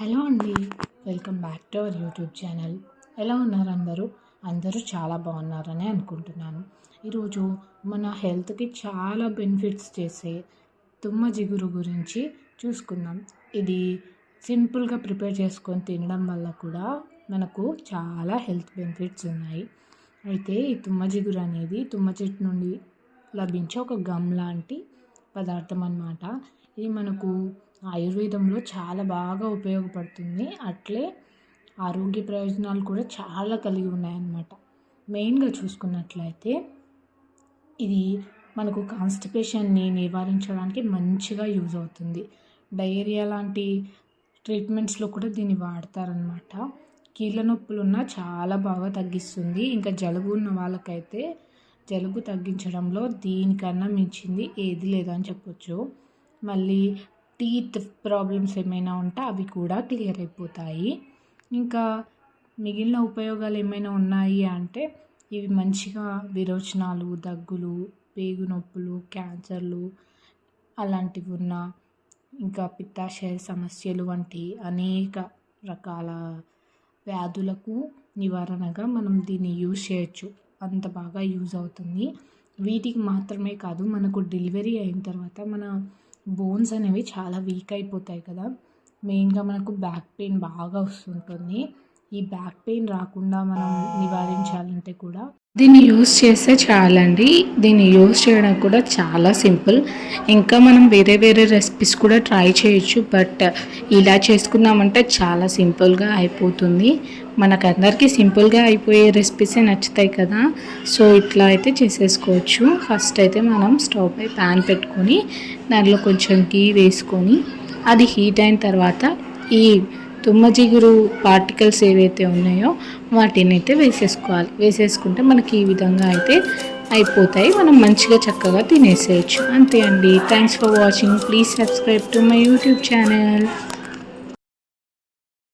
Hello అండి welcome back to our YouTube channel. ఎలా ఉన్నారు అందరూ? అందరూ చాలా బాగున్నారని అనుకుంటున్నాను. ఈరోజు మన హెల్త్కి చాలా బెనిఫిట్స్ చేసే తుమ్మ జిగురు గురించి చూసుకుందాం. ఇది సింపుల్గా ప్రిపేర్ చేసుకొని తినడం వల్ల కూడా మనకు చాలా హెల్త్ బెనిఫిట్స్ ఉన్నాయి. అయితే ఈ తుమ్మ జిగురు అనేది తుమ్మ చెట్టు నుండి లభించే ఒక గమ్ లాంటి పదార్థం అన్నమాట. ఇది మనకు ఆయుర్వేదంలో చాలా బాగా ఉపయోగపడుతుంది. అట్లే ఆరోగ్య ప్రయోజనాలు కూడా చాలా కలిగి ఉన్నాయన్నమాట. మెయిన్గా చూసుకున్నట్లయితే ఇది మనకు కాన్స్టిపేషన్ని నివారించడానికి మంచిగా యూజ్ అవుతుంది. డయేరియా లాంటి ట్రీట్మెంట్స్లో కూడా దీన్ని వాడతారనమాట కీళ్ళ నొప్పులు ఉన్న చాలా బాగా తగ్గిస్తుంది. ఇంకా జలుబు ఉన్న వాళ్ళకైతే జలుబు తగ్గించడంలో దీనికన్నా మించింది ఏది లేదని చెప్పొచ్చు. మళ్ళీ టీత్ ప్రాబ్లమ్స్ ఏమైనా ఉంటే అవి కూడా క్లియర్ అయిపోతాయి. ఇంకా మిగిలిన ఉపయోగాలు ఏమైనా ఉన్నాయి అంటే ఇవి మంచిగా విరోచనాలు దగ్గులు పేగు నొప్పులు క్యాన్సర్లు అలాంటివి ఉన్న ఇంకా పిత్తాశయ సమస్యలు వంటి అనేక రకాల వ్యాధులకు నివారణగా మనం దీన్ని యూజ్ చేయొచ్చు. అంత బాగా యూజ్ అవుతుంది. వీటికి మాత్రమే కాదు మనకు డెలివరీ అయిన తర్వాత మన బోన్స్ అనేవి చాలా వీక్ అయిపోతాయి కదా. మెయిన్గా మనకు బ్యాక్ పెయిన్ బాగా వస్తుంటుంది. ఈ బ్యాక్ పెయిన్ రాకుండా మనం నివారించాలంటే కూడా దీన్ని యూస్ చేస్తే చాలండి. దీన్ని యూస్ చేయడం కూడా చాలా సింపుల్. ఇంకా మనం వేరే వేరే రెసిపీస్ కూడా ట్రై చేయొచ్చు. బట్ ఇలా చేసుకున్నామంటే చాలా సింపుల్గా అయిపోతుంది. మనకందరికీ సింపుల్గా అయిపోయే రెసిపీసే నచ్చుతాయి కదా. సో ఇట్లా అయితే చేసేసుకోవచ్చు. ఫస్ట్ అయితే మనం స్టవ్ పై ప్యాన్ పెట్టుకొని దాంట్లో కొంచెం గీ వేసుకొని అది హీట్ అయిన తర్వాత ఈ తుమ్మ జిగురు పార్టికల్స్ ఏవైతే ఉన్నాయో వాటిని అయితే వేసేసుకోవాలి. వేసేసుకుంటే మనకి ఈ విధంగా అయితే అయిపోతాయి. మనం మంచిగా చక్కగా తినేసేయచ్చు. అంతే అండి. Thanks for watching please subscribe to my YouTube channel